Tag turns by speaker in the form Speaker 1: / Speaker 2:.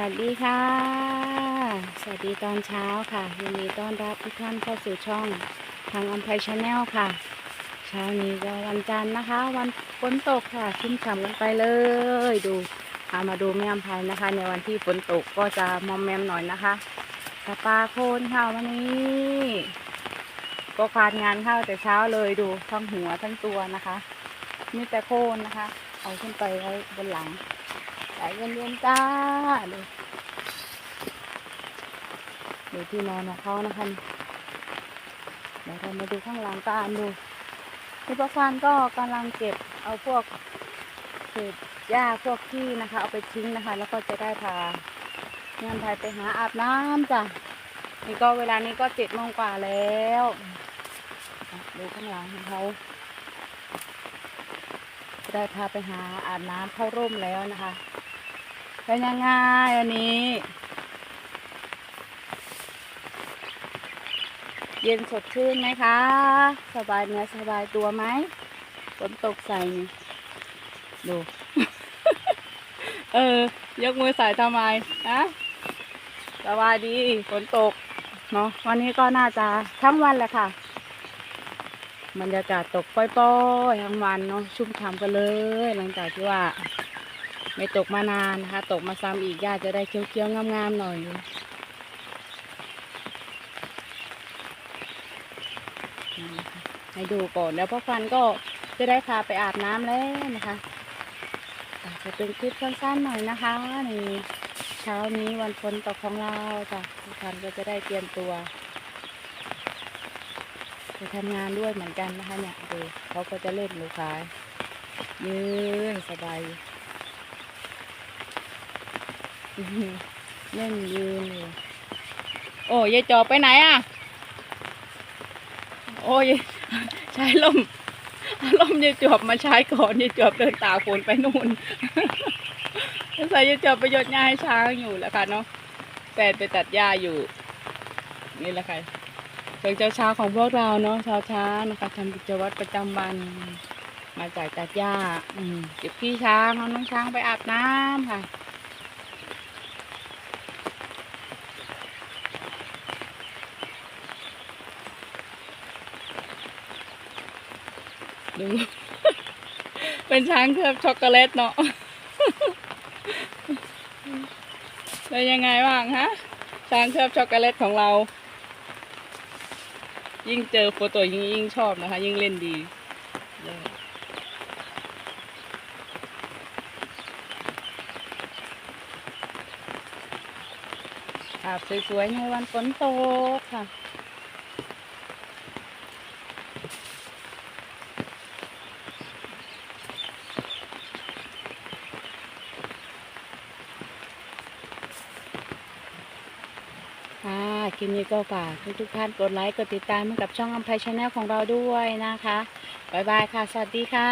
Speaker 1: วัสดีค่ะ สวัสดีตอนเช้าค่ะยินดีต้อนรับทุกท่านเข้าสู่ช่องทางอัมไพชาแนลค่ะ เช้านี้ก็วันจันทร์นะคะ วันฝนตกค่ะชุ่มฉ่ำกันไปเลย ดูพามาดูแม่อัมไพนะคะ ในวันที่ฝนตกก็จะมอมแมมหน่อยนะคะสปาโคนค่ะวันนี้ก็ฟาดงานเข้าแต่เช้าเลยดูทั้งหัวทั้งตัวนะคะ มีแต่โคนนะคะ เอาขึ้นไปไว้บนหลัง สายเย็นๆจ้าดูดูที่นอนของเขานะคะเดี๋ยวเรามาดูข้างหลังกันดูพี่ประฟานก็กำลังเก็บเอาพวกเศษหญ้าพวกขี้นะคะ เอาไปทิ้งนะคะ แล้วก็จะได้พาเงานไทยไปหาอาบน้ำจ้ะนี่ก็เวลานี้ก็เจ็ดโมงกว่าแล้วดูข้างหลังของเขาได้พาไปหาอาบน้ำเข้าร่มแล้วนะคะ เป็นยังไงอันนี้ เย็นสดชื่นไหมคะ สบายเนื้อสบายตัวไหมฝนตกใส่นี่ดู เออ ยกมือใส่ทำไมนะสบายดีฝนตก เนาะวันนี้ก็น่าจะทั้งวันแหละค่ะบรรยากาศตกปล่อยๆทั้งวันเนาะชุ่มฉ่ำกันเลย หลังจากที่ว่า ไม่ตกมานานนะคะ ตกมาซ้ำอีกหญ้าจะได้เคี้ยวๆงามๆหน่อยให้ดูก่อนแล้วพ่อฟันก็จะได้พาไปอาบน้ำแล้วนะคะจจะเป็นคลิปสั้นๆหน่อยนะคะในเช้านี้วันฝนตกของเราจ้ะพ่อฟันก็จะได้เตรียมตัวไปทำงานด้วยเหมือนกันนะคะเนี่ยดูเขาก็จะเล่นลูกค้ายยืนสบาย เล่นยืนอยู่โอ้ยายจอไปไหนอะ โอ้ยใช้ลมเอาลมยายจอบมาใช้ก่อนยายจอบเดินตาฝนไปนู่นใส่ยายจอบไปหยดหญ้าให้ช้างอยู่แล้วค่ะเนาะแฟนไปตัดหญ้าอยู่ นี่แหละค่ะเรื่องเช้าๆของพวกเราเนาะเช้าช้านะคะทำกิจวัตรประจำวันมาจากตัดหญ้าอืมเก็บพี่ช้างเอาน้องช้างไปอาบน้ำค่ะ ดู เป็นช้างเคลือบช็อกโกแลตเนาะเป็นยังไงบ้างฮะ ช้างเคลือบช็อกโกแลตของเรา ยิ่งเจอโฟโต้ยิ่งยิ่งชอบนะคะ ยิ่งเล่นดีเลยภาพสวยๆในวันฝนตกค่ะ ค่ะ คลิปนี้ก็ฝากทุกทุกท่านกดไลค์ กดติดตามกับช่องอัมพายชาแนลของเราด้วยนะคะ บ๊ายบายค่ะ สวัสดีค่ะ